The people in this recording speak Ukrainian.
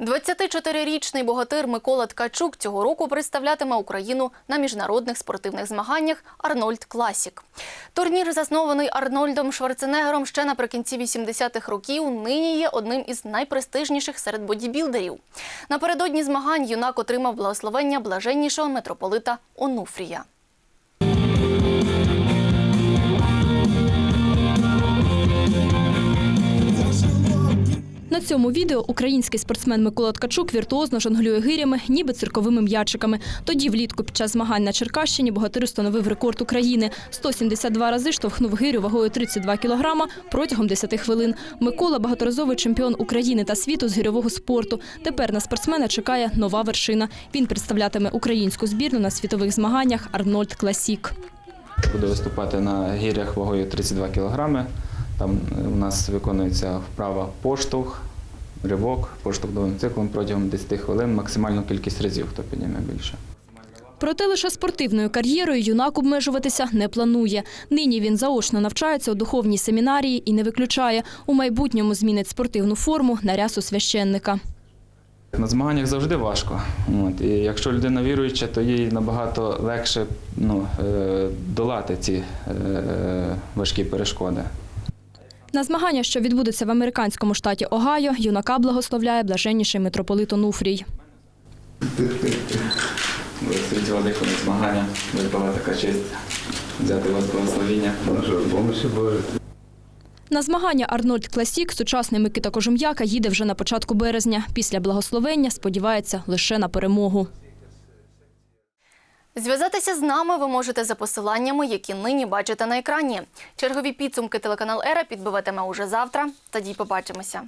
24-річний богатир Микола Ткачук цього року представлятиме Україну на міжнародних спортивних змаганнях Арнольд Класік. Турнір, заснований Арнольдом Шварценеггером ще наприкінці 80-х років, нині є одним із найпрестижніших серед бодібілдерів. Напередодні змагань юнак отримав благословення блаженнішого митрополита Онуфрія. Цьому відео український спортсмен Микола Ткачук віртуозно жонглює гирями, ніби цирковими м'ячиками. Тоді влітку під час змагань на Черкащині богатир встановив рекорд України. 172 рази штовхнув гирю вагою 32 кілограма протягом 10 хвилин. Микола – багаторазовий чемпіон України та світу з гирьового спорту. Тепер на спортсмена чекає нова вершина. Він представлятиме українську збірну на світових змаганнях «Арнольд Класік». Буду виступати на гірях вагою 32 кг. Там у нас виконується вправа поштовх, ривок, поштовх новим циклом протягом 10 хвилин, максимальну кількість разів, хто підніме більше. Проте лише спортивною кар'єрою юнак обмежуватися не планує. Нині він заочно навчається у духовній семінарії і не виключає. У майбутньому змінить спортивну форму на рясу священника. На змаганнях завжди важко. От. І якщо людина віруюча, то їй набагато легше ну, е, долати ці е, важкі перешкоди. На змагання, що відбудуться в американському штаті Огайо, юнака благословляє блаженніший митрополит Онуфрій. Світі води змагання, випала така честь взяти вас благословіння. На змагання Арнольд Класік сучасний Микита Кожум'яка їде вже на початку березня. Після благословення сподівається лише на перемогу. Зв'язатися з нами ви можете за посиланнями, які нині бачите на екрані. Чергові підсумки телеканал Ера підбиватиме уже завтра. Тоді побачимося.